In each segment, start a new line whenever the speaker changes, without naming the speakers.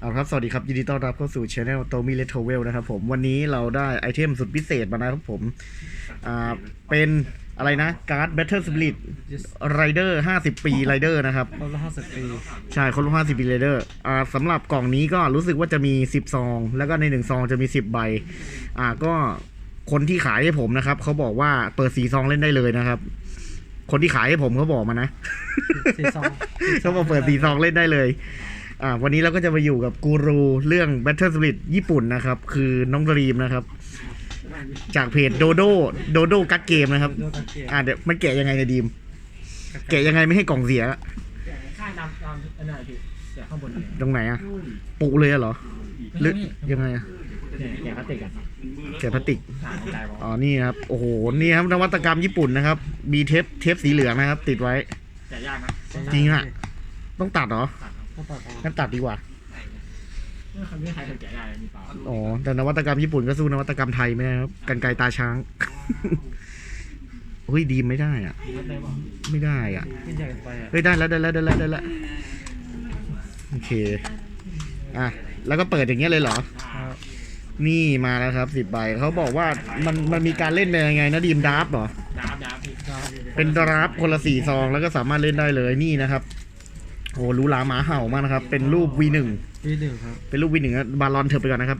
เอาครับ สวัสดีครับ ยินดีต้อนรับเข้าสู่ช anel โตมิเลทเวลนะครับผม วันนี้เราได้ไอเทมสุดพิเศษมานะครับผม อ่า เป็นอะไรนะ การ์ด Battle Spirit Rider 50ปีไรเดอร์นะครับ
ครบละห้าสิบปี
ใช่คนละ50ปีไรเดอร์อ่าสำหรับกล่องนี้ก็รู้สึกว่าจะมี10ซอง แล้วก็ใน1ซองจะมี10ใบ อ่า ก็คนที่ขายให้ผมนะครับ เขาบอกว่าเปิดสีซองเล่นได้เลยนะครับ คนที่ขายให้ผมเขาบอกมานะ
สี่สอง
เขาบอกเปิดสีซองเล่นได้เลย อ่าวันนี้เราก็จะมาอยู่กับกูรูเรื่อง Battle Spirit ญี่ปุ่นนะครับ คือน้องดรีมนะครับ จากเพจโดโดโดโดกัดเกมนะครับ
ด้วยกันเกียร์
อ่าเดี๋ยวมันแกะยังไงเนยดีม แกะยังไงไม่ให้กล่องเสีย
ข้างดำดำอันนั้นพี่แต่ข้างบนเนี่ย
ตรงไหนอะปุเลยอะเหรอหรือยังไงอะ
เนี่ยแกะพลาสติกอะ
แกะพลาสติก
หาใจบอก
อ๋อ นี่ครับ โอ้โห นี่ครับนวัตกรรมญี่ปุ่นนะครับ มีเทป เทปสีเหลืองนะครับ ติดไว้
แกะยากนะ
จริงอะต้องตัดเหรอ
ก็ตัดออก
งั้นตัดดีกว่า
ไม่เคยไม่ใครเคยแกะได้มีเปล่า
อ๋อแต่นวัตกรรมญี่ปุ่นก็สู้นวัตกรรมไทยไม่ได้ครับกันไกรตาช้างเฮ้ยดีมไม่ได้อะ
ได้เปล่า
ไม่ได้อะ
ที่ใหญ่ไปอะ
เฮ้ยได้แล้วได้แล้วได้แล้วได้แล้วโอเคอะแล้วก็เปิดอย่างเงี้ยเลยเหรอ
ครับ
นี่มาแล้วครับสิบใบเขาบอกว่ามันมันมีการเล่นเป็นยังไงนะดีมดราฟต์เหรอ
ดาบดาบพี่
ครับ
เป็นดราฟต์คนละสี่ซองแล้วก็สามารถเล่นได้เลยนี่นะครับ โอ้รู้ลาหมาเห่ามากนะครับ เป็นรูป V1
ปีหนึ่งครับ
เป็นรูป V1 อะบาลอนเถอะไปก่อนนะครับ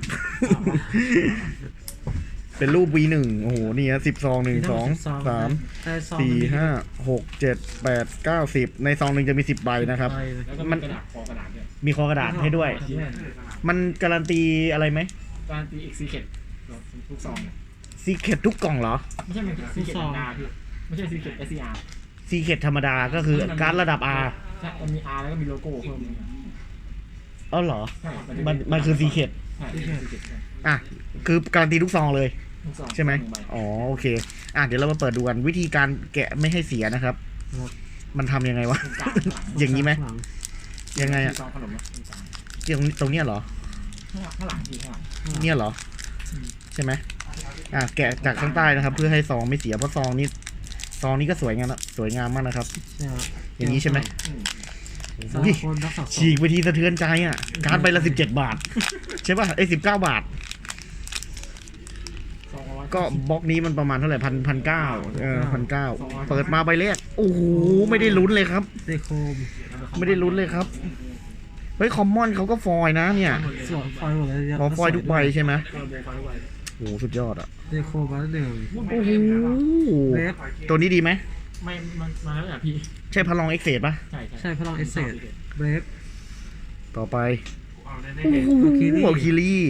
เป็นรูป V1 โอ้โห นี่ฮะสิบซองหนึ่งสองสาม
แต่ซอง
สี่ห้าหกเจ็ดแปดเก้าสิบในซองหนึ่งจะมีสิบใบนะครับ
ใบ
แล้วก็
มั
มัน นกระดาษคอกระดาษเนี่ย
มีคอกระดาษให้ด้วยมันการันตีอะไรไหม
การตีอีกซีเค็ดทุกซอง
ซีเคททุกกล่องเหรอ
ไม่ใช่มันซีเค็ดธรรมดาพี่ไม่ใช่ซีเค็ด S C R
ซีเคทธรรมดาก็คือการดระดับ R
ใช่มันมี R แล้วก็มีโลโก้เพิ่ม
เอ้าเหรอ
ใช่
มันมันคือซีเคท
ใช่ซีเค็ด
อะ คือการันตีทุกซองเลย
ทุกซอง
ใช่ไหมอ๋อโอเค อะ เดี๋ยวเรามาเปิดดูกันวิธีการแกะไม่ให้เสียนะครับมันทำยังไงวะ อย่างนี้ไหม
ข้ลัง
ยังไงอะ
ซองขนมนะ
ตรงตรงเนี้ยเหรอ
ข้างหลังพี่ข้างหลัง
เนี่ยเหรอใช่ไหมอะแกะจากข้างใต้นะครับ เพื่อให้ซองไม่เสียเพราะซองนี้ซองนี้ก็สวยงามนะสวยงามมากนะครับ
ใช่ครับ
อย่างนี้ใช่ไหม
สำห
อุ้
รั
ย
บคนรักษา
ฉีกไปทีสะเทือนใจอะ การ์ดใบละสิบเจ็ดบาท ใช่ป่ะไอ้สิบเก้าบาท
ซองร้อย
ก็บล็อกนี้มันประมาณเท่าไหร่พันพันเก้าเออพันเก้าเปิดมาใบแรกโอ้โหไม่ได้ลุ้นเลยครับ
เซโคม
ไม่ได้ลุ้นเลยครับเฮ้ยคอมมอนเขาก็ฟอยล์นะเนี่ย
สวยฟอยล์หมดเลย
พอฟอยล์ทุกใบใช่ไหม
เออโบไฟไว้
โอ้โหสุดยอดอะ
เซโคมมาแล้วหนึ่ง
โอ้โห
เวฟ
ตัวนี้ดีไหม
ไม่มันมาแล้วอะพี่
ใช่พลังเอ็กเซดป่ะ
ใช่
ใช่พลังเอเซดเวฟ
ต่อไปโอ้โห
Valkyrie
วอลคิลี่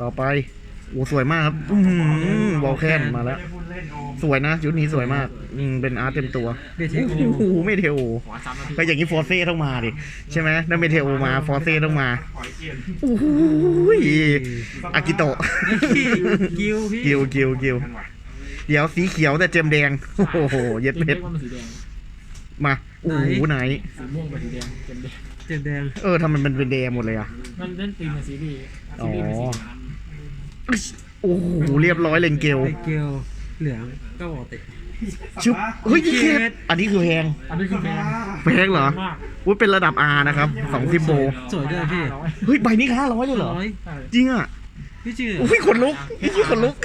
ต่อไปโอ้สวยมากครับอืมวอลแคนมาแล้วสวยนะชุดนี้สวยมากอืมเป็นอาร์ตเต็มตัว
เบเท
โอ้
โอ
โหไม่เทโอ
หัวซ้ำแล้วพี่
ก็อย่างนี้ฟอร์เซ่ต้องมาดิใช่ไหมนั่นไม่เทโอมาฟอร์เซ่ต้องมาโอ้โหอากิโตะ
กิวพี่
กิวกิวกิว เดี๋ยวสีเขียวแต่เจมแดง โอ้โห เย็ด
ทีม
เพ
เล็
ช
ก
ร
ว่ามันสีแดง
มาโอ้โหไหน
สีม่วงกับสีแดงเต็มแดง
เจ็ดแดง
เออทำไมมันเป็นแดงหมดเลยอะ
มันเล่นตีมในซีรีส์ซีรีส์เป็นสีน้
โอ้โห เรียบร้อยเลนเกล
เบเกลเหลืองก็ปกติ
ชุบเฮ้ยนี่เคสอันนี้คือแพงำ
อันนี้คือแพง
แพงเหรอ
มาก
อุ้ยเป็นระดับ R นะครับสองซิมโบ
สวยด้วยพี่
ร้อย
เฮ้ย ใบนี้ค่าร้อยเลยเหรอ
ร้อย
ใช่
จริงอะ
พี่จืด
อุ้ยขนลุกพี่ขนลุก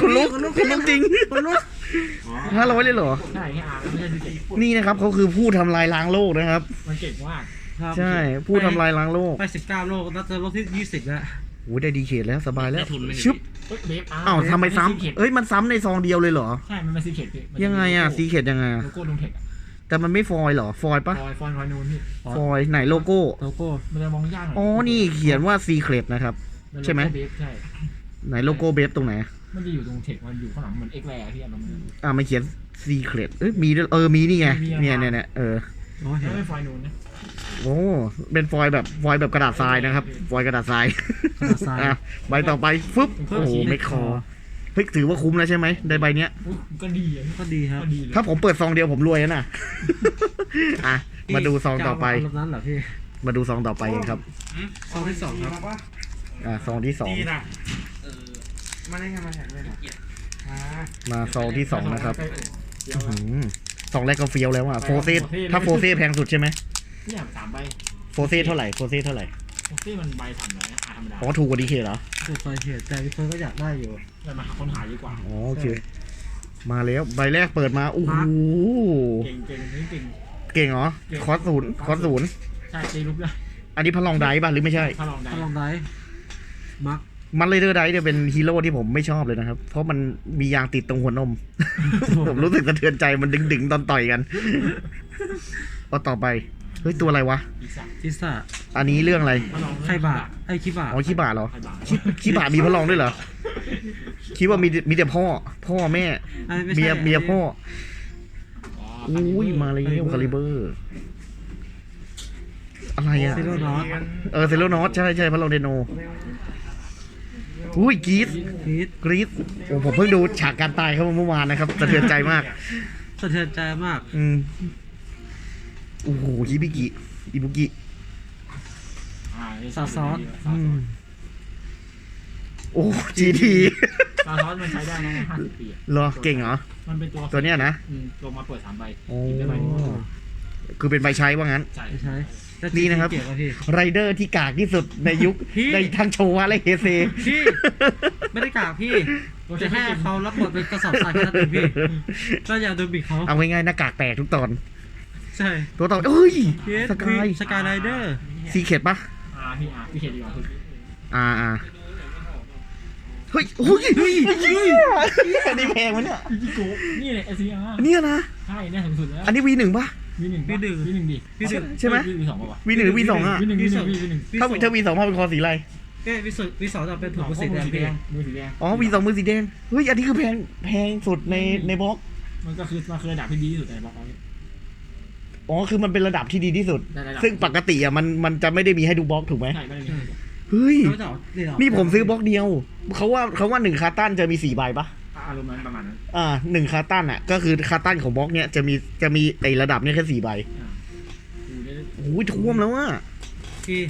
ขนลุกขนลุกจริง
คนลุก
ห้าร้อยเลยเหรอ
ใช่แค่อ่านแล้วไม่ใช่ซีเค็ด
นี่นะครับเขาคือผู้ทำลายล้างโลกนะครับ
มันเก่งมาก
ครับ
ใช่ผู้ทำลายล้างโลก
ไปสิบเก้าโลกน่าจะโลกที่ยี่สิบแล้ว
โอ้ยได้ดีเขตแล้วสบายแล้วชึบ
เฮ้ยเบฟอาร์
อ้าวทำไม
ซีเค็ด
ซ้ำเอ้ยมันซ้ำในซองเดียวเลยเหรอ
ใช่มันเป็นซีเค็ดพี่มันจ
ยังไงอะซีเขตยังไงอะ
โลโก้ลุงเทคอะ
แต่มันไม่ฟอยล์เหรอ ฟอยล์ปะ
ฟอยฟอยฟอยนูนพี่
ฟอยล์ไหนโลโก้
โลโก้
มันจะมองยากหน่อย
อ๋อ นี่เขียนว่าซีเครตนะครับ ใช่ไหม
เบฟใช่
ไหนโลโก้เบฟตรงไหน
มันจะอยู่ตรงเทคมันอยู่ข้างหลังเหมือนเอ็กแรที่อันนั้นมัน
อ่ามันเขียนซีเครตเอ้ยมีด้วยเออมีนี่ไง
มี
เนี่ย
อะ
เนี่ยเนี่ยเออ
อ๋อเห็
แล้
น
วไม่ฟอยนูนนะ
โอ้เป็นฟอยล์แบบฟอยล์แบบกระดาษทรายนะครับ ฟอยล์กระดาษทราย
กระดาษทราย
อะใบต่อไปฟึบโอ้โหไม่คอเฮ้ยถือว่าคุ้มแล้วใช่ไหมได้ใบเนี้ย
อุ๊ยก็ดีอะ
ก็ดีครับ
ก็ดีเลย
ถ้าผมเปิดซองเดียวผมรวยแล้วน่ะ อะ มาดูซองต่อไป
จะเารอบนั้นเหรอพี่
มาดูซองต่อไปกันครับ
ซองที่สองครับ
อะซองที่สอง
มาได้ไงมาแข่งเลยเหรอ
มาซองที่สองนะครับ
เดี๋ยว
อื้อหือซองแรกก็เฟี้ยวแล้วอะโฟเซถ้าโฟเซแพงสุดใช่ไหม
นี่อย่างสามใบ
โฟเซเท่าไหร่โฟเซเท่าไหร่
โอเคมันใบสั่นเลยอาธรรมดา
อ๋อถูกกว่าดีเคเหรอ
สุดซอยเหตุแต่พี่เฟิร์นก็อยากได้อยู่
แต่มาหาคนหาดีกว่า
อ๋อโอเค มาแล้วใบแรกเปิดมาโอ้โห
เก่งเก่งนี่เก่ง
เก่งเหรอคอร์สศูนย์คอร์สศูนย์
ใช่ตีลุกได้
อันนี้พลังไดป่ะหรือไม่ใช่
ถ้าลองได้
ถ้าลองได้ มัก
มันเลยเดอร์ไดเนี่ยเป็นฮีโร่ที่ผมไม่ชอบเลยนะครับ เพราะมันมียางติดตรงหัวนม ผมรู้สึกสะเทือนใจมันดึงๆ ตอนต่อยกันเอาต่อไป เฮ้ย ตัวอะไรวะ
อีกสัก
ทิซ่า
อันนี้เรื่องอะไร
ถ้าลอง
ไข่บะไอ้คิบะ
อ๋อขี้บาเหรอ
ไข่บา
ขี้ขี้บามีพระรองด้วยเหรอ คิดว่ามีมีแต่พ่อ พ่อแม่
อันนี้ไม่ใช่
เมียเมียพ่อ
อ๋อ
อุ้ยมาเลยคาลิเบอร์ อะไรอะ
ซีโร่นอต
เออเซโลนอสใช่ใช่พระรองเดโน อุ้ยกรีด
พีท
กรีดโอ้ผมเพิ่งดูฉากการตายเขาเมื่อวานนะครับสะเทือนใจมาก
สะเทือนใจมาก
อืมโอ้โหฮิบิกิอิบุกิ
อ่า
ซาซอส
อืมโอ้จีที
ซาซอสมันใช้ได้นะห้าสิบปีอะ
เหรอเก่งเหรอ
มันเป็นตัว
ตัวเนี้ยนะ
อืมลงมาเปิดสามใบ
โอ้
กินได้ใบหนึ่ง
คือเป็นใบใช้ว่างั้น
ใช่
ไม่ใช่ แต่
นี่นะครับ
เกี่ยวกับพี่
ไรเดอร์ที่กากที่สุดในยุค
พี่
ในทั้งโชวะและเฮเซ
พี่ ไม่ได้กากพี่จะแค่เขารับบทเป็นกระสอบทรายแค่นั้นเองพี่ก็อย่าโดนบิดเขา
เอาง่ายๆหน้ากากแตกทุกตอน
ใช่
ตัวต่อเอ้ย
พีท
สกาย
สกายไรเดอร์
ซีเข็ดปะ
อ่าพี่อ่าพี่เขียนดีกว่าคือ
อ่าอ่าเฮ้ยโอ้ยเฮ้ยเฮ้ยอันนี้แพงวะเนี่ย
อีจิโกะนี่เลยเอซีอาร์
เนี่ยนะ
ใช่เนี่ยถึงสุดแล้ว
อันนี้วีหนึ่งปะ
วีหนึ่งวีหนึ่งวีหนึ่งดิ
พี่ดึง
ใช่ไหม
วีสองป่าวะ
วีหนึ่งหรือวีสองอะ
วีหนึ่งวีหนึ่งวีหนึ่ง
ถ้าถ้าวีสองพ่อเป็นคอสีอะไร
เอ้ยวิสุวิสองจะเป็นถุงมือสีแดงพี่
มือสีแดง
อ๋อวีสองมือสีแดงเฮ้ยอันนี้คือแพงแพงสุดในในบล็อก
มันก็คือมันคือระดับที่ดีที่สุดในบล็อกนี้
อ๋อคือมันเป็นระดับที่ดีที่สุด
ได้ระดับ
ซึ่งปกติอะมันมันจะไม่ได้มีให้ดูบล็อกถูกไหม
ใช่ไม่ได้มี
เฮ้ย
เขาจะเอานี่เหรอ
นี่ผมซื้อบล็อกเดียวเขาว่าเขาว่าหนึ่งคาร์ตันจะมีสี่ใบปะ
อารมณ์นั้นประมาณนั้น
อ่าหนึ่งคาร์ตันอะ ก็คือคาร์ตันของบล็อกเนี้ยจะมีจะมีไอระดับเนี้ยแค่สี่ใบ
ดูได้
โอ้ยท่วมแล้วอะ
พี่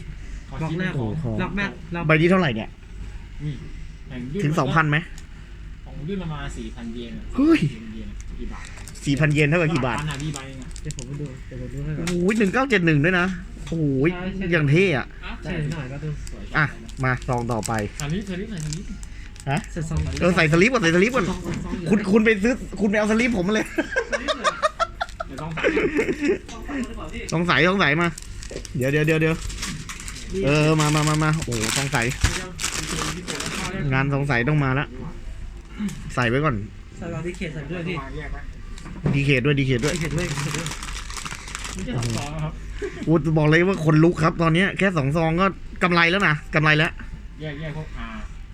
ข
บล็อกแรก
โอ้โห
ล็อกแม็กล็อก
ใบนี้เท่าไหร่เนี่ย
นี่แห่ยื่
ถึงสองพันไหม
ของยื่นประมาณสี่พันเยนอะ
เฮ้ย
เยนกี่บาท
สี่พันเยนเท่ากับกี่บาท
พันอะพี่ใบนึงอะ
เดี๋ยวผมไปดูเดี๋ยวผมดูให้ก่อน
โอ้ยหนึ่งเก้าเจ็ดหนึ่งด้วยนะโอ้ยอย่างเท่อะ
ใช่หน่อยก็ดู
สวย
อะ มาซองต่อไป
สาลิปสาลิปหน่อยสา ลิป
เสร็จสอง
เออใส่สลิปก่อนใส่สลิปก่อน
สองสอง
คุณคุณไปซื้อคุณไปเอาสลิปผมมาเลย
เดี๋ยวต้องสาย
สงสัยสงสัยมา เดี๋ยวเดี๋ยวเดี๋ยวเดี๋ยวเออมามามามาโอ้สงสัยงานสงสัยต้องมาละใส่ไว้ก่อน
ใส่บาร์บีเขตใส่ด้วยพี่
แยกไหม
ดีเคด้วยดีเคด้วย
เขตด้วยเขตด้วย
ไม่ใช่สองซองนะครับ
อูบอกเลยว่าคนลุกครับ ตอนเนี้ยแค่สองซองก็กำไรแล้วนะกำไรแล้ว
แยกแยกพวกอ่า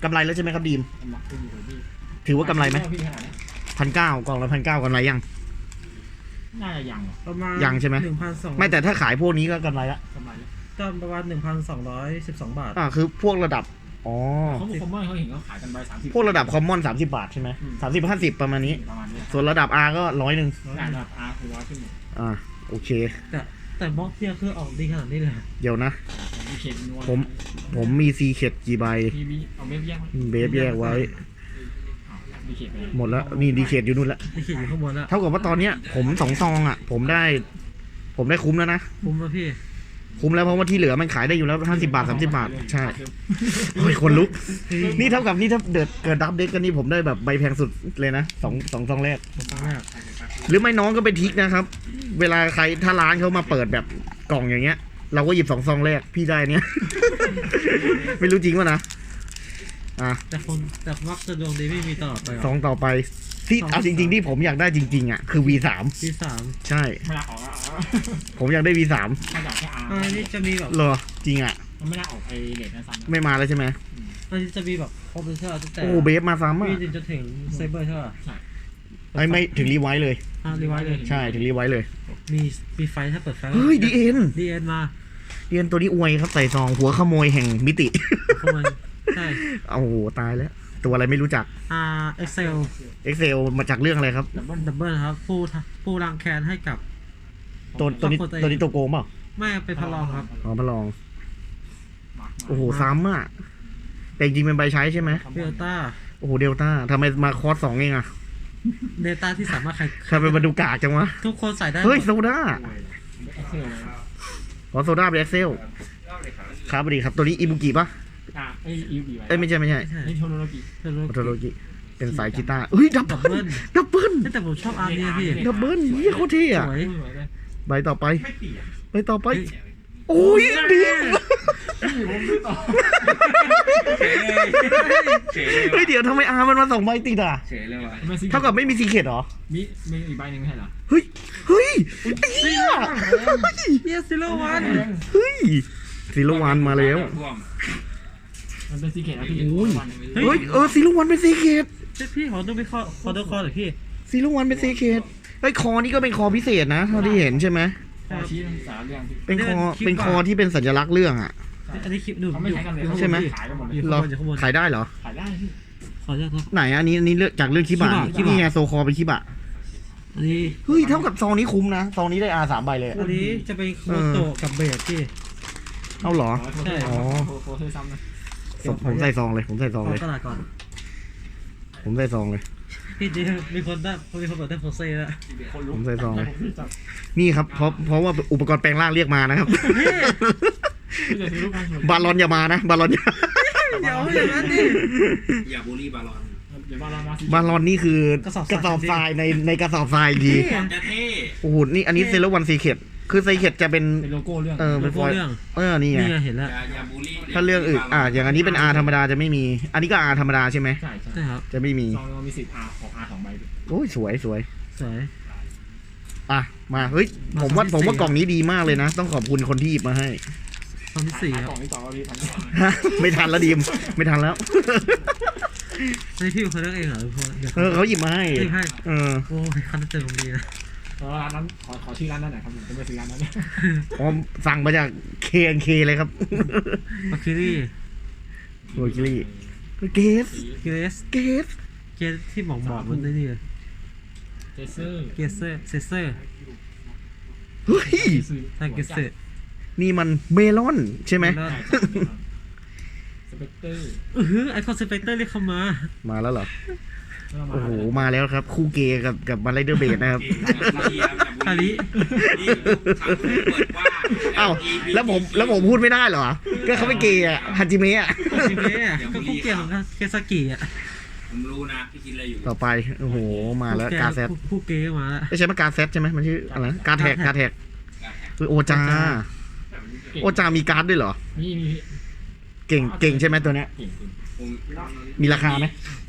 กำ
ไรแล้วใช่ไหมครับดีม
กำลังขึ้นอยู่พี่
ถือว่ากำไรไหม
พี่ขนาดนี้
พันเก้ากล่องละพันเก้ากำไรยัง
น่าจะยังหรอ
ประมาณ
ยังใช่ไหม
หนึ่งพันสอง
ไม่แต่ถ้าขายพวกนี้ก็กำไรละ
กำไรแล้ว
ก็ประมาณหนึ่งพันสองร้อยสิบสองบาท
อ่าคือพวกระดับอ๋อ
เขาบอกคอมเมอร์เขาเห็นเขาขายกันใบสามสิบ
พวกระดับคอมมอนสามสิบาทใช่ไหมสามสิบห้าสิบประมาณนี้
ประมาณนี้
ส่วนระดับ R ก็ร้อยหนึ่ง
ระดับอาร์คือร้อยขึ้นหนึ่ง
อ่าโอเค
แต่แต่บล็อกเทียคือออกดีขนาดนี้เลยเหรอ
เดี๋ยวนะ
มีเข็มนวล
ผมผมมีซีเข็ดกี่ใบ
มีมีเอาเบฟแยก
เบฟแยกไว้
มีเข็มไป
หมดแล้ว นี่ดีเข็ดอยู่นู่นละ
ดีเขตอยู่ข้างบนแล้ว
เท่ากับว่าตอนเนี้ย ผมสองซองอะ ผมได้ ผมได้คุ้มแล้วนะ
คุ้มป่ะพี่
คุ้มแล้วเพราะว่าที่เหลือมันขายได้อยู่แล้วห้าสิบาทสามสิบาท ใช่โอ้ยคนลุก นี่เท่ากับนี่ถ้าเดิดเกิดดับเด็กกันนี่ผมได้แบบใบแพงสุดเลยนะสองสองซองแรก
ครั้งแรก
หรือไม่น้องก็เป็นทริกนะครับ เวลาใครถ้าร้านเขามาเปิดแบบกล่องอย่างเงี้ย เราก็หยิบสองซองแรกพี่ได้เนี้ยไม่รู้จริงวะนะอะ
แต่คนแต่มักจะดวงดีไม่มีตลอดไปหร
ซองต่อไป ที่
ซอง
เอาจริง ๆ ที่ผมอยากได้จริง ๆ อะ คือ V3
ที่สาม
ใช่
ไม่น่าออกอะ
ผมอยากได้ V3
ถ้าอยากแค่อาร์
อันนี้จะมีแบบ
เหรอจริงอะ
มันไม่น่าออกไอเลทนะซ้ำ
ไม่มาแล้วใช่ไหม
อันนี้จะมีแบบครบเลยใช่ไหมตั้งแต่
โอ้เบฟมาซ้ำอะ
พี่จนจะถึงเซเบอร์ใช่ป่ะ
ไอ้ยไม่ถึงรีไวท์เลย
อ่ารีไวท์เลย
ใช่ถึงรีไวท์เลย
มีมีไฟถ้าเปิดไฟ
เฮ้ยดีเอ็น
ดีเอ็นมา
ดีเอ็นตัวนี้อวยครับใส่ซองหัวขโมยแห่งมิติ
เข้ามาใช่
โอ้โหตายแล้ว ตัวอะไรไม่รู้จัก
อ่าเอ็กเซล
Excel มาจากเรื่องอะไรครับ
ดับเบิ้ล
ดับเบิลครับผู้ทะผู้รังแคนให้กับ
ตัวตัวนี้
ครอบครัวตัวเอง
ตัวนี้ตัวโกงเปล่า
ไม่เป็นพลองครับ
อ๋อมาลอง โอ้โหซ้ำอะ แต่จริงๆเป็นใบใช้ใช่ไหม
เดลต้า
โอ้โหเดลต้าทำไมมาคอร์สสองเองอะ
เดลต้าที่สามารถใคร
ทำไมมาดูกากจังวะ
ทุกคนใส่ได้
เฮ้ย
หมด
โซดา
เอ็กเซล
ขอโซดาเป็นเอ็กเซล ครับสวัสดีครับ ตัวนี้อิบุกิปะ
อะไอ้ยูบีไว้
เอ้ยไม่ใช่ไม่ใช่
ใช่
นี่โทโนโลกิ
เธอรู้
โอโทโรกิเป็นสายกีตาร์เฮ้ยดับ
ดับ
เบิ
เบิ้
ล
ล
ดับเบิล
แต่ผมชอบอาร์มเนี่ยพี่
ดับเบิลเฮียโคตรเท่
ส
อะ
วย
สวยเลย
ใบต่อไป
ไม่เปลี่ยน
ใบต่อไปโอ้ยดี
พี่ผมซื้อต่อ
เฮ้ยเดี๋ยวทำไมอาร์มันมาสองใบติดอะ
เฉยเลยว่ะ
ไม่ซื้อ
เท่ากับไม่มีซีเคดเหรอ
มีมีอีกใบหนึ่งไม่ใช่เหรอ
เฮ้ยเฮ้ยไอ้เหี้ย
เฮียซิโร่วัน
เฮ้ยซีโรวันมาแล้ว
ท่วม
มันเป็นซีเคทนะพี่
โอ้ย
วัน
เฮ้ยเออซีโรวันเป็นซีเคด
พี่ขอดูไปคอขอดูคอหน่อยพี่
ซีโรวันเป็นซีเคดเฮ้ยคอนี่ก็เป็นคอพิเศษนะเท่าที่เห็นใช่ไหม
ขอชี้สารเรื่องพี่
เป็นคอเป็นคอที่เป็นสัญลักษณ์เรื่องอะ
อันนี้คลิปดู
เขาไม่ใช้กันเลย
ใช่ไหม
ขายกันหมดเลย
อยู่
เหรอ
ข้างบนอยู่ข้างบน
ขายได้เหรอ
ขายได้พี่
ขออนุญาตครับ
ไหนอะอันนี้อันนี้เลือกจากเรื่องคิบะ
คิบะ
นี่ไงโซคอเป็นคิบะ
อันนี้
เฮ้ยเท่ากับซองนี้คุ้มนะซองนี้ได้อาสามใบเลยอะ
อันนี้จะเป็นโคโตะกับเบสพี่
เอาเหรอ
ใช่
อ๋อโฟเธอซ้ำนะ
ผมผมใส่ซองเลย ผมใส่ซอง
ขอ
เลย
ตลาดก่อน
ผมใส่ซองเลย
พี่ดีมีคนได้มีคนเปิดได้โฟเซ่แล้ว
คนลุ
ผ
ก
มใส่ซองเลย
พี่จับ
นี่ครับ เพราะเพราะว่าอุปกรณ์แปลงร่างเรียกมานะครับ
พี่จะซื้อลูกกันหมด
บาลอนอย่ามานะ บาลอนอย่า
เดี๋ยวอย่างนั้นดิ
อย่าบูลลี่บาลอน
เดี๋ยวบาลอนมาสิ
บาลอนนี่คือก
ระสอบทราย
ทรายในในกระสอบทรายอีกที
นี่
จะเท่
โอ้โหนี่อันนี้เซเลวันซีเคด คือซีเคดจะเป็น
เป็นโลโก้เรื่อง
เออเป็นฟอยล์
เรื่อง
เออนี่ไง
นี่ไงเห็นแล้ว
อย่าอย่าบูลลี่
ถ้าเรื่องอื่นอะอย่างอันนี้เป็นอาธรรมดาจะไม่มี อันนี้ก็อาธรรมดาใช่ไหม
ใช่ใช่
ใช่ครับ
จะไม่มี
ซองเรามีสิบอาร์ของอาร์สองใบด้วย
โอ้ยสวยสวย
สวย
อะมาเฮ้ยผมว่า
มา
ผมว่า
สี่
กล่องนี้ดีมากเลยนะ ต้องขอบคุณคนที่หยิบมาให้
ตอนที่สี่
ขาย
ค
ก
รับ
ล่องที่สองเราดีทัน
ฮะไม่ทันแล้วดีมไม่ทันแล้ว
นี่พี่เป็นคนเลือกเองเหรอหรือคนเดี๋ยว
เออเขาหยิบมาให้
เลือกให้
เออ
โอ้ยคันเจอผมดีนะ
แล้วร้านนั้นขอขอชื่อร้านนั้นหน่อยครับผมจะไปซื้อร้านนั้น
อ๋อสั่งมาจาก K&K เลยครับ
มาคิรี่
โรกิลี่เกส
เกส
เกส
เกสที่หมองหมองมันได้นี่เลย
เจเซอร์
เกสเซอร์เซเซอร์
เฮ้ย
ใช่เกสเซอร์
นี่มันเมลอนใช่ไหม
แล้ว
สเปกเตอร์
เออไอคอนสเปกเตอร์เรียกเขามา
มาแล้วเหรอ โอ้โหมาแล้วครับ คู่เกย์กับกับมาไรเดอร์เบดนะครับ
คาริ
อ้าวแล้วผมแล้วผมพูดไม่ได้เหรอ ก็เขาเป็นเกย์อะฮัจิเมะอะ
จิเมะอะก็คู่เกียร์ของเคซากิอะ
ผมรู้นะพี่คิดอะไรอยู่
ต่อไปโอ้โหมาแล้วกาแซด
คู่เกย์มาแล้ว
ไม่ใช่มากาแซดใช่ไหมมันชื่ออะไรนะกาแท็กกาแท็กคือโอจาโอจามีการ์ดด้วยเหรอ
นี่นี่
เก่งเก่งใช่ไหมตัวเนี้ย
เก่งจริง
ผม
มีราคาไหม
ปกติ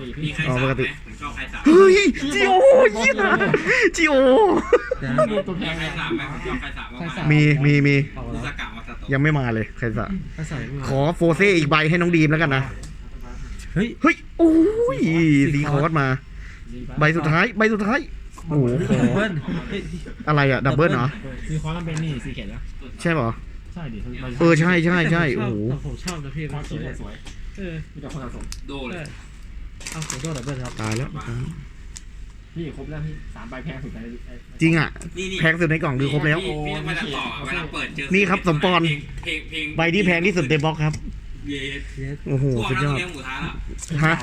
มี
พี่
ใคร
อ๋อ
สา
ปก
บ
ติ
ไหมผมชอบใครสาบ
เฮ้ยจิโอเหี้ยจิโอ
เดี๋ยว
ดูตัวแพ
มี
ง
ใคร
เลย
สาบไหมผมชอบใครสาบมาก
มีมีมี
เอา
ๆ
แล้
คุ
ว
สากะวาซาโตะ
ยังไม่มาเลยใครสะ
ไปใส่ไม่มา
ขอโฟเซอีกใบให้น้องดีมแล้วกันนะ
เฮ้ย
เฮ้ยโอ้ยสีคอร์สมา ใบสุดท้ายใบสุดท้ายโอ้โห
ดับเบิ้ลเฮ้ย
อะไรอะดับเบิลเหรอ
มีคอร์สมันเป็นนี่ซีเกตแล้ว
ใช่เปล่า
ใช่ดิ
เออใช่ใช่ใช่
แต่
โอ้
ผม
โห
ชอบแต่ผมชอบนะพี่
คอ
มั
ร์
น
ส
สวย
สวย
เออ
มีแต่คนสะสม
โดเลย
เอาผมโดนดับเบิ้ลครับ
ตายแล้ว
พี่ครบแล้วพี่สามใบแพงสุดใน
จริงอะ
นี่นี่
แพงสุดในกล่องคือครบแล้ว
พี่พี่ต้องไปตัดต่อเวลาเปิดเจอ
นี่ครับสมปอน
เพลงเพลง
ใบที่แพงที่สุดในบล็อกครับ
เย้
เยส
โอ้โห
ตัว
สุด
นั้
ยอด
นเลี้ยงหมูท้าละ
ฮะ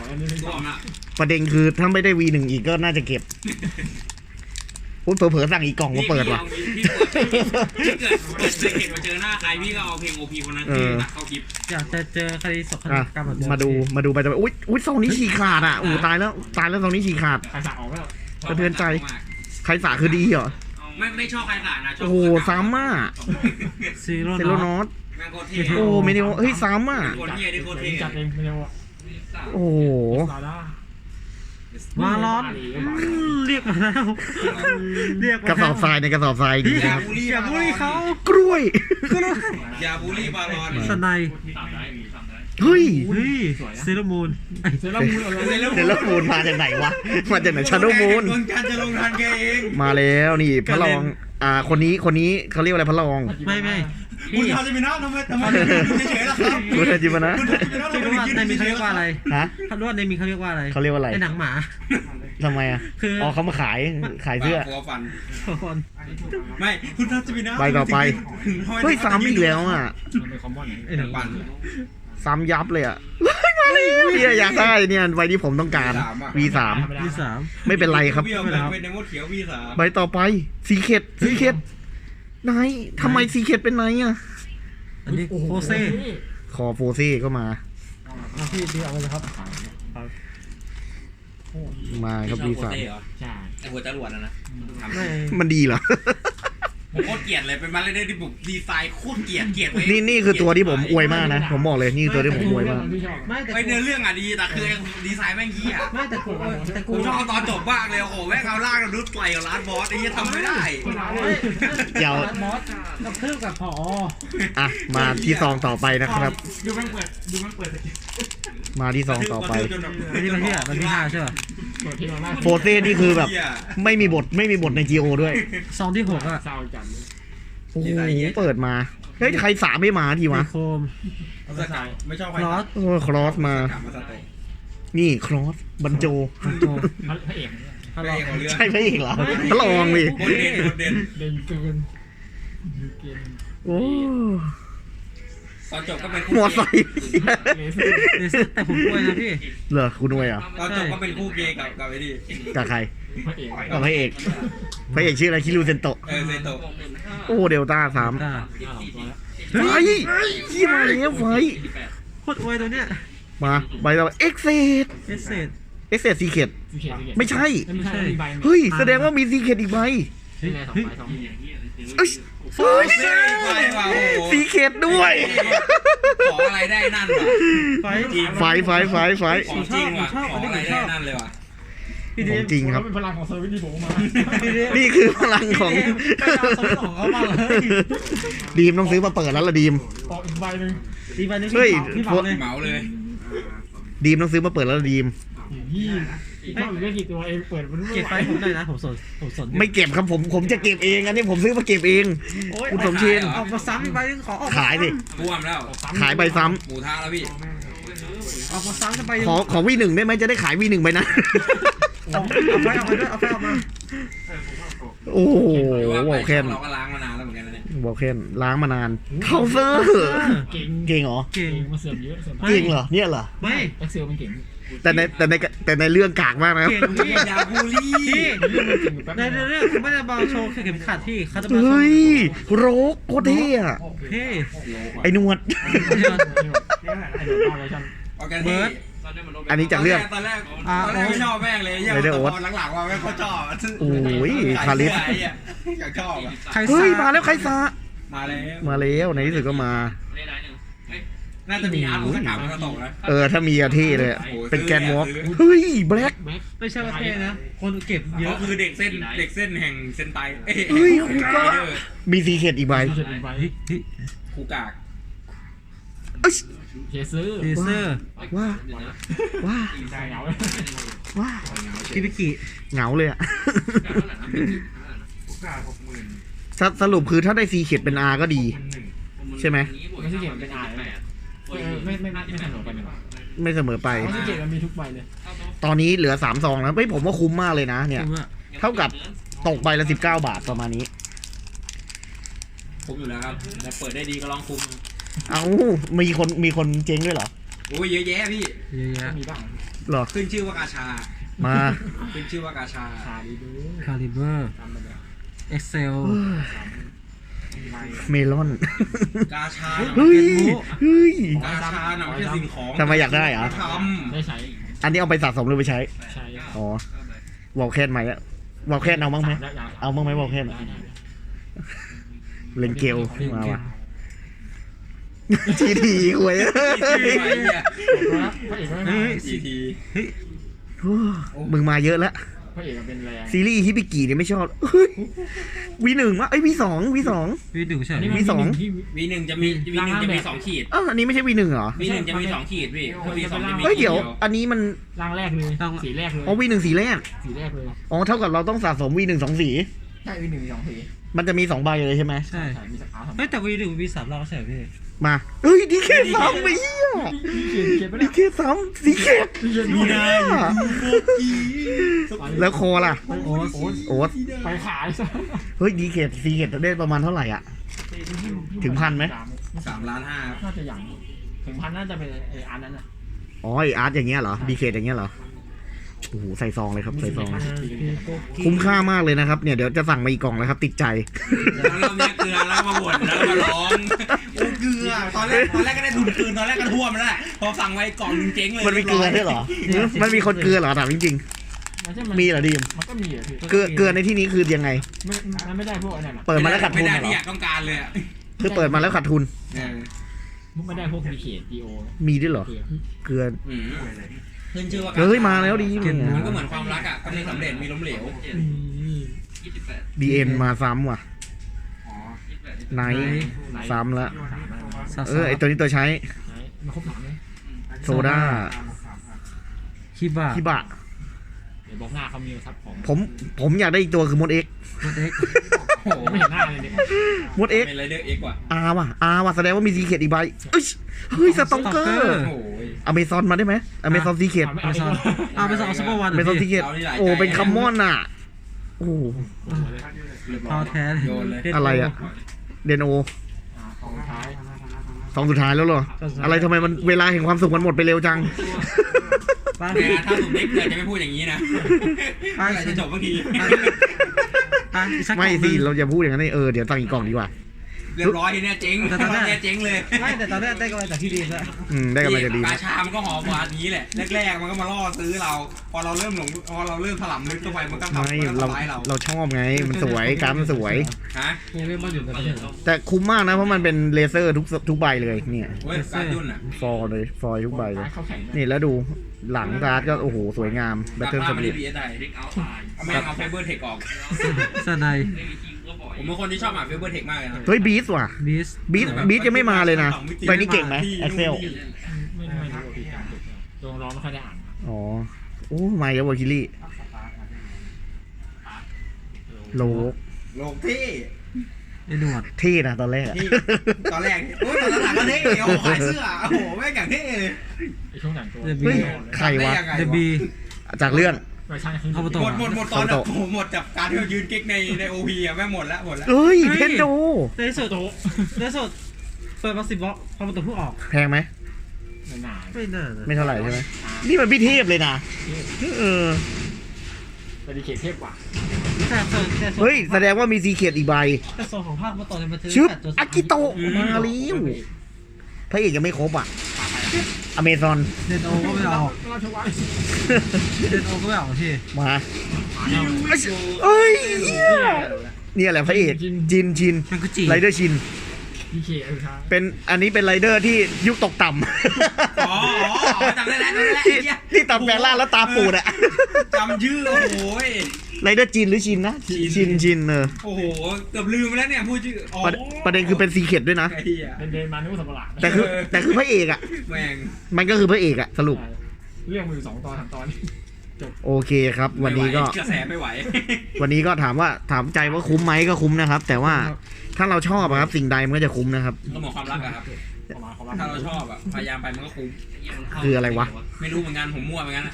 ตัวน่ะ
ประเด็นคือถ้าไม่ได้ V1 อีกก็น่าจะเก็บ พูดเผลอๆสั่งอีกกล่องมาเปิดว่ะ
พี่เปิดพี่เกิดเกิดเคยเห็นมาเจอหน้าใครพี่ก็เอาเพลงโอพีคนนั้นที่ตัดเข้าคลิป
อยากจะเจอคดีศพฆา
อะ
ตกรรมแบบเดิม
มาดูมาดูไปแต่อุ้ยอุ้ยซองนี้ฉีกขาดอะอู้ตายแล้วตายแล้วซองนี้ฉีกขาด
ใครสั่งออกก็
สะเทือนใจ ใครสาคือดีเหรอ
ไม่ไม่ชอบใครสานะชอบ
โอ้โหซ้ำอะ
ซีโร่
เซโล
น
น
อ
อ
ต
ต
แม่งโคตรเท่
โอ้เมนิโอเฮ้ยซ้ำอะ
คนเฮียที่โคตรเท่
จัดเองไม่ได้ว่า
โอ้โห
ลาด้า
มาร้อนเรียกมาแล้วเรียก
กระสอบทรายในกระสอบทรายดี
อย่า
นะครับ
บูลลี่
อย่าบุรีเขา
กล้วย
อย่าบูลลี่บาลอน
สไนย
เฮ้ย
เฮ้ยซีโรมูน
เซรั่มมูนเอาเลย
เดลมูนมาจากไหนวะ มาจากไหนชาโดมูน
ดวงจันทร์จะลงทันแกเอง
มาแล้วนี่พระรอง อ่า คนนี้ คนนี้เขาเรียกอะไรพระรอง
ไม่ไม่
คุณ
พี่
ทาจิมินะทำไมทำไมคุณเฉยๆล่ะครับ
คุณอาจิมนะ
คุณทาจิมินะ
พี่รู้ว่าในมีเขาเรียกว่าอะไร
ฮะ
เขารู้ว่าในมีเขาเรียกว่าอะไร
เขาเรียกว่าอะไร
ไอหนังหมา
ทำไมอะ
คืออ๋
อ๋อเขามาขาย ขายเสื้อ
หัวฟัน
คน
ไม่ คุณทาจิมินะ
ใบต่อไป เฮ้ยซ้ำอีกแล้วอะ
มันเป็นคอมมอน
ไอหนังห
ปั่
มาน
ซ้ำยับเลยอะเฮ้ยมาเลยเนี่ยอยากได้เนี่ยใบที่ผมต้องการ V3
ที่สาม
ไม่เป็นไรครับ
พี่เอาไปเป็นในมดเขียวพี่สาม
ใบต่อไปสีเข็ดสีเข็ดไนท์ทำไมซีเคดเป็นไนท์อะ
อันนี้โคเซ่
คอโฟซี่ก็มา
เอาพี่พี่เอาไปเลยครับ
มาครับดี
โค
ไซ
เต้
น์
เหรอ
ใช่
ไอหัวจรวดอะนะทำ
ไม่
มันดีเหรอ
ผมโคตรเกลียดเลยเป็นมาเลยได้ที่ผมดีไซน์โคตรเกลียดเกลียดเว้ย
นี่นี่คือตัวที่ผมอวยมากนะ ผมบอกเลยนี่คือตัวที่ผมอวยมาก
พี่ชอบ
ไม่แต่
ไอเนื้อเรื่องอะดีแต่คือดีไซน์แม่งเหี้ย
ไม่แต่กูแต่
กู
กู
ชอบตอนจบมากเลยโอ้โหแม่งเอาล่างกับนุชไหลกับร้านบอสไอ้เหี้ยทำไม่ได้
เดี๋ยว
มอสกับเครื่องกับพอ
อะมาที่ซองต่อไปนะครับ
ดูมันเปิดดูมันเปิด
มาที่ซองต่อไป
อันนี้มันที่อะมันที่ห้าใช่ป่ะ
เปิดที่เราหน้า
โฟเซ่นี่คือแบบ ไม่มีบทไม่มีบทใน GO ด้วย
ซองที่หกอะ
เศร้าจัง
โอ้โหเปิดมาเฮ้ยใครสามไม่มาทีวะ
โคม
สกายไม่ชอบใคร
คลอส
เออครอสมา
กลับมาสเตย์
นี่ครอสบรรโจ
โจ
พระเอก
ฮัล
ไป
โหล
เองของเรื่อง
ใช่ไหมอีกเหรอทดลองดิ
โคตรเด่นโคตรเด่น
เด่นเกินดูเกม
โอ้
ตอนจบก็เป็น
มอไซค์
เลเซอร์
เดซแต่ผมป่วยนะพี่
เหรอคุณด้วยอะ
ตอนจบก็เป็นคู่เกย์กับกับไอ้นี่
กับใคร
พระเอก
กับพระเอกพระเอกชื่ออะไรคิรูเซนโตะ
เออเซโตะ
โอ้เดลต้าสาม
อ่า
ไฟที่มาแล้วไฟ
โคตรอวยตัวเนี้ย
มาใบต่อไปเอ็กเซด
เอสเซด
เอ็กเซดซีเคด
สีเขียวสีเขียว
ไม่ใช่
ไม่ใช่มีใบ
เฮ้ยแสดงว่ามีซีเคดอีกใบ
เฮ้ยสองใบสอง
เอ้ย เฮ้ย
เซ่ไปว่ะโอ้โห
ซีเคดด้วย
ขออะไรได้นั่นว่ะ
ไฟ
จริง
ไฟไฟไฟไฟ
ของจริงว่ะขออะไรได้นั่นเลยว่ะ
พี่
ข
เด
อง
ม
จริงครับ
เป็นพลังของเซอร์วิสที่ผมมา
พี่เดม
นี่คือพลังของ
ไปเอาสวิตช์ของเขามาเลย
ดีมต้องซื้อมาเปิดแล้วล่ะดีม
ออกอีกใบหนึ่ง
ดีไปนี่
เฮ้ย
พี่เผาเลย
เหมาเลย
ดีมต้องซื้อมาเปิดแล้วล่ะดีม
ยี่ อีกเท่าอีกไม่กี่ตัวเองเปิดมัน
เก็บไฟผมหน่อยนะผมสนผมสน
ไม่เก็บครับผมผมจะเก็บเองอันนี้ผมซื้อมาเก็บเอง
โอ้ย
คุณสมชิน
ออกมาซ้ำไปขอออก
ขายดิ
ท่วมแล้ว
ขายใบซ้ำ
หมูท้าแล้วพี่
ออกมาซ้ำกันไป
ขอขอวีหนึ่งได้ไหมจะได้ขายวีหนึ่งไปนะ
เอาเอาไฟออกมาด้วยเอาไฟออกมา
โอ้โห
หรือว่าว
อลเคน
เราก็ล้างมานานแล้วเหมือนกันนะเนี่ย
วอลเคนล้างมานานเคาเซอร์
เก่ง
เก่งเหรอ
เก่ง
เก่งมาเสื่อมเยอะเสื่อม
เก่งเหรอเนี่ยเหรอ
ไม่
เอ็กเซลมันเก่ง
แต่ในแต่ในแต่ในเรื่องกากมากนะครับ
เก่งพี่
อย่าบูลลี่
พี่
เรื่องมันเก่งอยู่แป๊บ
ใน
นึง
เรื่องเขาไม่ได้บาโชว์เข็มขัดพี่เขาจะมาโชว์
เฮ้ยโรกโคตรเท่อะ
เฮ้ย
ไอ้หนวด
ไอ้โดนไอ้โดนเวอร์ชัน
ออกกัน
เบิ
ที่
ร์ด
อันนี้จากเรื่อง
ตอนแรก
อ่า
ตอนแรกไม่ชอบแม่งเลยเหี้ย
Rider
แต่
Oath
พอหลังๆว่าแม่งเขาชอบ
โอ้ยคาริส
ไอ้เหี้ยอยากชอบอะ
ใคร
เฮ้ย
ซ
มาแล้วใครซา
มาแล้ว
มาแล้วในที่สุดก็มา
น่าจะมีอาร์ตของสกัดมันก็ตกนะ
เออถ้ามีอะเท่เลยอะ
โอ้โห
เป็นแกนวอล์ก
ซื้อ
เฮ้ยแบล็ก
แม็ก
ไม่ใช่ว่าเท่นะ คนเก็บเย
เขา
อะ
คือเด็กเส้นเด็กเส้นแห่งเซนไตเอ้ย
เฮ้ยคูกามีซีเคดอีกใบ
เฉยใบ
คูกาก
เอ้ย
เชซื้อ
เลเซอร์
ว้าว้า
ใช่เหงา
ว้า
คิบิกิ
เหงาเลยอะสสรุปคือถ้าได้ซีเขียดเป็น R ก็ดี ใช่ไหม
ไม่ใช่เก่งเป็นอาย ไม่ไม่ไม่ไม่เสมอไปหนึ่ง
ไม่เสมอไป
ไม่ใช่เก่งมันมีทุกใบเลย
ตอนนี้เหลือสามซองแล้วเฮ้ยผมว่าคุ้มมากเลยนะ เนี่ย
คุ้มอะ
เท่ากับตกใบละสิบเก้าบาทประมาณนี้
คุมอยู่แล้วครับแต่เปิดได้ดีก็ลองคุม
เอ้ามีคนมีคนเจ๊งด้วยเหรอ
โอ้ยเยอะแยะพี่
เยอะแยะ
มีบ้าง
เหรอ
ขึ้นชื่อว่ากาชา
มา
ขึ้นชื่อว่ากาชา
ขาดีดู
คาลิเบอร์
ทำไปเลย
เอ็กเซล
เมลอน
กาชา
เฮ้ยเฮ้ย
กาชาน่ะไม่ใช่สิ่งของ
ทำไมอยากได้เหรอ
ท
ได้ใช้
อันนี้เอาไปสะสมหรือไปใช้
ใช้
อ๋อวอลแคนไหมอะวอลแคนเอาบ้างไหมเอาบ้างไหมวอลแคนเลนเกลมาว่ะทีทีหวยำ
ชื่อไอ้เนี่ย
พระเอกไม่
เฮ้
มาย
ทีที
มึงมาเยอะแล้ว
พระเอกเป็นแรง
ซีรีส์ฮิปิกิเนี่ยไม่ชอบเฮ้ยวีหนึ่งวะไอยวีสองวีสอง
พี่ดูใช่
มีสอง
วีหนึ่งจะมีวีหนึ่งจะมีสองขีด
อ้าวอันนี้ไม่ใช่วีหนึ่งเหรอ
วีหนึ่งจะมีสองขีดพี่ถ้าวีสองจะมี
เฮ้ย
ขี
เดี๋ยว อันนี้มัน
ร่างแรกเลยสีแรกเลย
อ๋อวีหนึ่งสีแรก
สีแรกเลย
อ๋อเท่ากับเราต้องสะสมวีหนึ่งสองสี
ใช่วีหนึ่งมีสองสี
มันจะมีสองใบเลยใช่ไหม
ใช่
ใช่มีสักขาทำ
เฮ้ยแต่วีดูวีสามรอบใช่ไหมพี่
มาเฮ้ยดีเคสามไปเหี้ย
เขียนเขียนไป
ดี
แล้ว
เคสามสีเคส
มีได้
แล้วคอล่ะ
โอ๊ตโอ๊ต
โอ๊ต
ไปขายซะ
เฮ้ยดีเคสสีเคสได้ประมาณเท่าไหร่อะ ถึงพันไหม
สามล้านห้า
น่าจะอย่างถึงพันน่าจะเป็นไออันนั้นอะ
อ๋อไออาร์ตอย่างเงี้ยเหรอดีเคสอย่างเงี้ยเหรอ โอ้โหใส่ซองเลยครับใส่ซอง คุ้มค่ามากเลยนะครับ เนี่ยเดี๋ยวจะสั่งมาอีกกล่องแล้วครับ ติดใจ
แล้วเราเนี่ยเกลือแล้วมาบ่นแล้วมาร้องโอ้เกลือตอนแรกตอนแรกก็ได้ทุนคืนตอนแรกก็ท่วมแล้วแหละพอสั่งไว้กล่องหนึงเจ๊งเลย
มันมีเกลือด้วยเหรอ มันมีคนเกลือเหรอถามจริง
มันใช่
ๆมีเหรอดีม
มันก็มีอะพี่
เกลือเกลือในที่นี้คือยังไง
ไม่มันไม่ได้พวกอันนั้นอะ
เปิดมาแล้วขาด
ไม่
ทุน
ได้
เหร
ที่
อ
อยากต้องการเลยอะ
คือเปิดมาแล้วขาดทุน
เออ
ไม่ได้พวกดีเคทดีโอ
มีด้วยเหรอ
เกลือ
เกลือ
อืม ขึ้นชื่อว่า
เฮ้ยมาแล้วดี
มันก็เหมือนความรักอะก็มีสำเร็จมีล้มเหลว
ดีเอ็นมาซ้ำว่ะไนท์ซ้ำละ
ซา
เอ
ซา
อไอตัวนี้ตัวใช้
ไหนมาครบหนังไหม
โซดา
คิบะ
คิบะ
เดี๋ยวบอกหน้าเขามีซับของ
ผมผมอยากได้อีกตัวคือมดเอ็ก
มดเอ็ก
โอ้โห
ไม่เห็นหน้าเลยเนี่ย
มดเอ็ก
เป็นไรเดอร์เอ็กว่ะ
อาว่ะอาว่ะแสดงว่ามีซีเคดอีกใบเอ้ยเฮ้ยสตองเกอร์
โอ้ย
อเมซอนมาได้ไหมอเมซอนซีเคด
ไม่
เอา
เอา
ไป
ดี
ซอนเอาไปซอนเอาซุปเปอร์วัน
อเมซอนซีเคดโอ้เป็นคัมมอนอะโอ้
เรียบร้
เอา
อย
แท้เลย
โยนเลย
อะไรอะเดนโอ
อ่าของท้าย
สองสุดท้ายแล้วเหรอ อะไรทำไมมันเวลาแห่งความสุขมันหมดไปเร็วจัง
บ้าน
แกถ้าสุดเด็กเกิดจะไม่พูดอย่างนี้นะเมื่อไหร่จะจบบางที
อะอีกสักกล่
ไม่
องห
สิ
นึ่ง
เราจะพูดอย่างนั้นเลยเออเดี๋ยวตั้งอีกกล่องดีกว่า
เรียบร้อยทีเนี้ยเจ๊ง
แต่ตอนแรก
เนี้ยเจ๊งเลย
ไม่แต่ตอนแรกได้กำไรจากที่ดีแล้ว
อืมได้กำลังจะดี
กา
นะ
ชามันก็หอมหวานนี้แหละ แรกๆมันก็มาล่อซื้อเรา พอเราเริ่มหลง พอเราเริ่มถลำลึกเข้าไปมันก็ทำ
ไม่
มันก็
เรา
ทำร้ายเรา
เราชอบไง มันสวยการมันสวย
ฮะ
ยังไม่มาอยู่ในประเทศ
แต่คุ้มมากนะ เพราะมันเป็นเลเซอร์ทุกทุกใบเลยเนี่ย
เว้ยการยุ่นอะ
ฟอร์เลยฟอยทุกใบเลย
ท้ายเขาแข่ง
นี่แล้วดูหลังการ์ดก็โอ้โหสวยงามแบตเทิล
กลั
ส
บ
ม
มา
เร็
ที่
จ
บีเอสไอเอาแม่งเอาไฟเบอร์เทคออก
สไน
ผมเป็นคนที่ชอบอ่านไฟเบอร์เทคมากเลยนะ
เฮ้ยบีสว่ะ
บิส
บีสบีสยังไม่มาเลยนะใบนี้เก่งไหมเอ็กเซล
ไม่ไม่รู้ว่าพี่การจบเนี่ยตัวร้องไม่ค่อยได้อ่าน
อ๋อโอ้ไม่ครับวาคิลี่โลก
โลกที่
ไอ้หนวด
เท่นะตอนแรกอะ
ที่ตอนแรกโอ้ยตอนหลังก็เท่โอ้โหขายเสื้อโอ้โหแม่งอย่างเท่เลย
ไอช่วงหนังตัว
เด
เฮ้ย
บี
ใครวะ
ได้ยังไง
เดบี
จากเรื่อง
ไม่ใช่คือ
เอาไปต่
หมดหมดหมดตอนแบบโอ้โหหมดจากการที่เรายืนกิ๊กในในโอพีอะแม่งหมดแล้วหมดแล้ว
เอ้ย เทนโด
ในที่สุดในที่สุดเปิดมาสิบบล็อกพอประตูเพิ่งออก
แพงไหม
หนา
ไม่น่านะ
ไม่เท่าไหร่ใช่ไหมนี่มันพี่เทพเลยนะเออ
เป็นดีเคทเทพกว่า
แต่ส่วนแต่ส่วน
เฮ้ย แสดงว่ามีซีเคียดอีกใบ
แต่ส่วนของภาคมาต่อในบันทึก
ชึบ
แต่ตัวสุด
อา
ท้าย
กิโตะมาแล้วพ ระเอกยังไม่ครบอะอเมซอน
เดนโอก็ไม่ออก
ราชวัฒน์
เดนโอก็ไม่ออกพี่
มาเอ้ยเนี่ยแหละพระเอกจินชิน
มันก็จี
ไรเดอร์ชิน
ดีเคเออครับ
เป็นอันนี้เป็นไรเดอร์ที่ยุคตกต่
อ๋ออ๋อจำได้แล้วจำได้แล้วำ
ที่
ไอ้เหี้ย
ที่ตัดแปลงร่างแล้วตาปูดอะ
จำชื่อโอ้โห
ไรเดอร์จินหรือชินนะชินชินเออ
โอ้โหเกือบลืมไปแล้วเนี่ยพูดชื่ออ๋อ
ประประเด็นคือเป็นซีเคียดด้วยนะ
ไอ้เหี้ย
เดินเดินมานึกว่าสัตว์ประหลาด
แต่คือแต่คือพระเอกอะ
แม่ง
มันก็คือพระเอกอะสรุป
เรื่องมือสองตอนสามตอน
โอเคครับ วันนี้ก็
ไม่ไหกระแสไม่ไหว
วันนี้ก็ถามว่าถามใจว่าคุ้มไหมก็คุ้มนะครับ แต่ว่าถ้าเราชอบอะครับสิ่งใดมันก็จะคุ้มนะครับ
ก็เหมือนความรักอะครับ
ประมาณเขา
ถ้าเราชอบอะพยายามไปมันก็คุ้ม
คืออะไรวะ
ไม่รู้เหมือนกันผมมั่วเหมือนกันอะ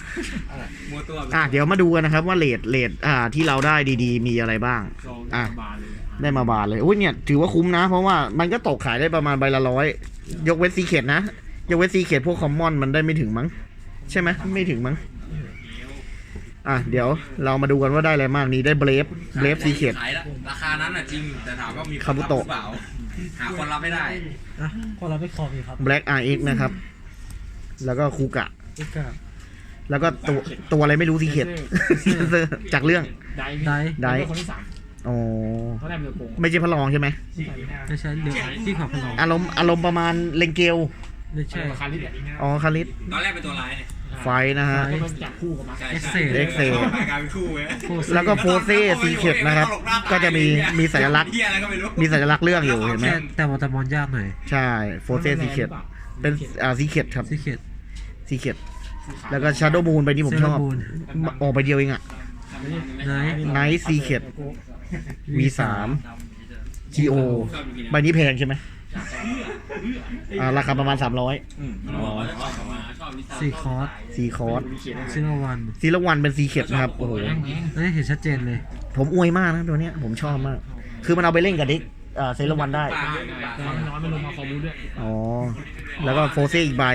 มั่วตัวไป
อะเดี๋ยวมาดูกันนะครับว่าเลทเลทอ่าที่เราได้ดีๆ มีอะไรบ้าง
อะ บานเลย
ได้มาบาทเลยอุ้ยเนี่ยถือว่าคุ้มนะ เพราะว่ามันก็ตกขายได้ประมาณใบละร้อยยกเว้นซีเคดนะยกเว้นซีเคดพวกคอมมอนมันได้ไม่ถึงมั้งใช่ไหมไม่ถึงมั้ง อะเดี๋ยวเรามาดูกันว่าได้อะไรมากนี้ได้เบรฟเบรฟซีเคด
ขายแล้วราคานั้นอะจริง แต่ถามว่ามีคน
คาบุ
รับห
โตะ
รือเปล่าหาคนรับไม่ได้
อะคนเราไม่คอมีครับ
แบล็กอาร์เอ็กนะครับ แล้วก็คูกะ
ลูกกา
แล้วก็ตัวตัวอะไรไม่รู้ซีเคดจากเรื่อง
ได้
ได้
ได้
คนที่สาม
อ๋อ
เขาได้เบอร์โกง
ไม่ใช่พระรองใช่ไหม
ไม่ใช่เหลืองที่ขอบพลอง
อารมณ์อารมณ์ประมาณเลงเกล
ไม่ใช่
ราคาลิตร
อ๋อคาริส
ตอนแรกเป็นตัวร้ายเนี่ย
ไฟนะฮะ
ก็มันจับคู่กันมา
ใช่
เอ็กเซ
ใช่
ล
เอ็กเซล
รายการเป็นคู่เว้ย
โฟร์
แล้วก็โฟเซ่ซีเคดนะครับ ก็จะมีมีสัญลักษณ์
เหี้ยอะไรก็ไม่รู้
มีสัญลักษณ์เรื่องอยู่เห็นไหม
แค่แต่ว่าแต่มอนยากหน่อย
ใช่โฟเซ่ซีเคดเป็นอ่าซีเคดครับ
ซีเคด
ซีเคดแล้วก็ชาโด w มูนไปที่ผมชอบ ออกไปเดียวเองอะ Night Secret V3 GO ใบนี้แพงใช่ไหม อ่าราคาประมาณ 300
อ๋อ
ซีคอร์ส
ซีคอร์ส
ซิลวัน
ซีละวันเป็นซีเคดนะครับโอ้โห
อันนี้เห็นชัดเจนเลย
ผมอวยมากนะตัวเนี้ยผมชอบมาก คือมันเอาไปเล่นกับเด็กอ่าเซละวันได้
แต่มันน้อยไม่ลงมาคอบูด้วย
อ๋อ แล้วก็โฟเซ่อีกใบ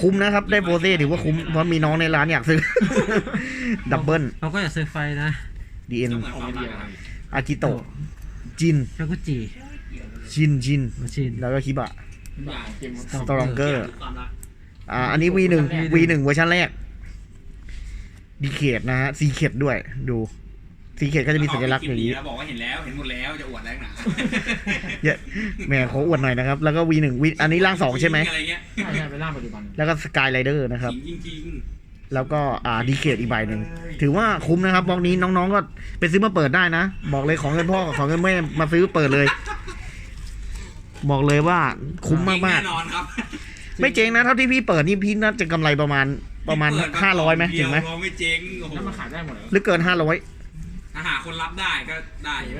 คุ้มนะครับ ได้โฟเซ่ถือว่าคุ้ม เพราะมีน้องในร้านอยากซื้อ ดับเบิล
เราก็อยากซื้อไฟนะ
ดีเอ็น
ก็เหมือนความรักนะครับ
อากิโตะจิน
แล้วก็จี
ชินชิน
มาชิน
แล้วก็คิบะ
อย่างเกม
สตรองเกอร์
ความรัก
อ่า อันนี้ V1 V1 เวอร์ชันแรกดีเคดนะฮะซีเคดด้วยดูซีเคดก็จะมีสัญลักษณ์อย่างนี้
แล้วบอกว่าเห็นแล้วเห็นหมดแล้วจะอวดแรงหนา
เยอะแหมขออวดหน่อยนะครับ แล้วก็ V1 V อันนี้ร่างสองใช่ไหม
อะไรเงี้ย
ใช่ใช่เป็นร่างปัจจุบัน
แล้วก็สกายไรเดอร์นะครับ
จริงจริง
แล้วก็อ่าดีเคดอีกใบหนึ่งถือว่าคุ้มนะครับบล็อกนี้น้องๆก็ไปซื้อมาเปิดได้นะ บอกเลยของเงินพ่อกับของเงินแม่มาซื้อเปิดเลย บอกเลยว่าคุ้มมาก
แน่นอนครับ
ๆไม่เจ๊งนะเท่าที่พี่เปิดนี่พี่น่าจะกำไรประมาณประมาณ
เปิด
ห้าร้อยไหม
เดี
ถึ
ว
งไหม
พอไม่เจ๊งโอ้โห
แล้วมันขายได้หมดเลย
หรือเกินห้าร้อย
ถ้าหาคนรับได้ก็ได้อยู่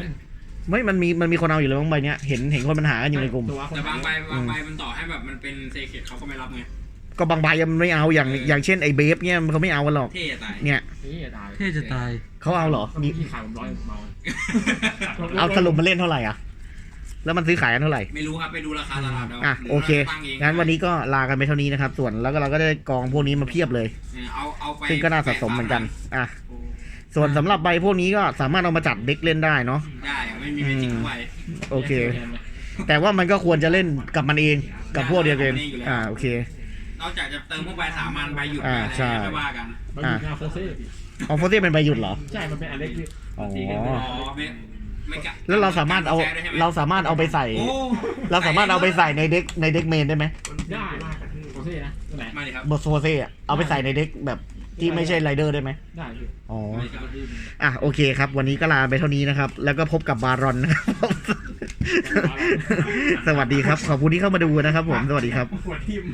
ไม่มันมีมันมีคนเอาอยู่เลยบางใบเนี้ยเห็นเห็นคนมันหากันอยู่ในกลุ่ม
ตัวคน
แต่บางใบบางใบมันต่อให้แบบมันเป็นเซเคทเขาก็ไม่รับไง
ก็บางใบมันไม่เอาอย่างอย่างเช่นไอ้เบฟเนี่ยเขาไม่เอากันหรอก
เท่ตาย
เนี่ย
นี่อย่าตาย
เท่จะตาย
เขาเอาเหรอ
มี
มี
ที่ขายผมร้อยเมา
เอาสรุปมันเล่นเท่าไหร่อะ แล้วมันซื้อขายกันเท่าไหร่
ไม่รู้ครับไปดูราคาตลาดเอา
อะโอเค
ตั้งเอง
งั้นวันนี้ก็ลากันไปเท่านี้นะครับ ส่วนแล้วก็เราก็ได้กองพวกนี้มาเพียบเลย
เอาเอาไป
ซึ่งก็น่าสะสมเหมือนกัน อะ
โอ้
ส่วนสำหรับใบพวกนี้ก็สามารถเอามาจัดเด็กเล่นได้เนาะ
ได้อะไม่มีเมจิกไว้
โอเค แต่ว่ามันก็ควรจะเล่นกับมันเอง กับพวกเดียวกัน อ่า โอเค
นอกจากจะเติมพวกใบสามัญใบหยุด
อ่า
อะไร
ใช่
ไม่ว่ากัน
มันอยู่หน้าโฟเซ่
เอาโฟเซ่เป็นใบหยุดเหรอ
ใช่ มันเป็นอันเล็กที่
อ๋อ
อ๋อไม่ ไม่กะ
แล้วเราสามารถเอา
แชได้ใช่ไหม
เราสามารถเอาไปใส่
โอ้
เราสามารถเอาไปใส่ในเด็กในเด็กเมนได้ไหม
ได้โฟเซ่นะตัวไหน
มาดิครับ
บทโฟเซ่อะเอาไปใส่ในเด็กแบบที่ไม่ใช่ไรเดอร์ได้ไหม
ได้พี่
อ๋อ
ไม่ครับ
อะโอเคครับ วันนี้ก็ลาไปเท่านี้นะครับ แล้วก็พบกับบารอนนะครับสวัสดีครับ ขอบคุณที่เข้ามาดูนะครับผม สวัสดีครับ
หัวทิ่ม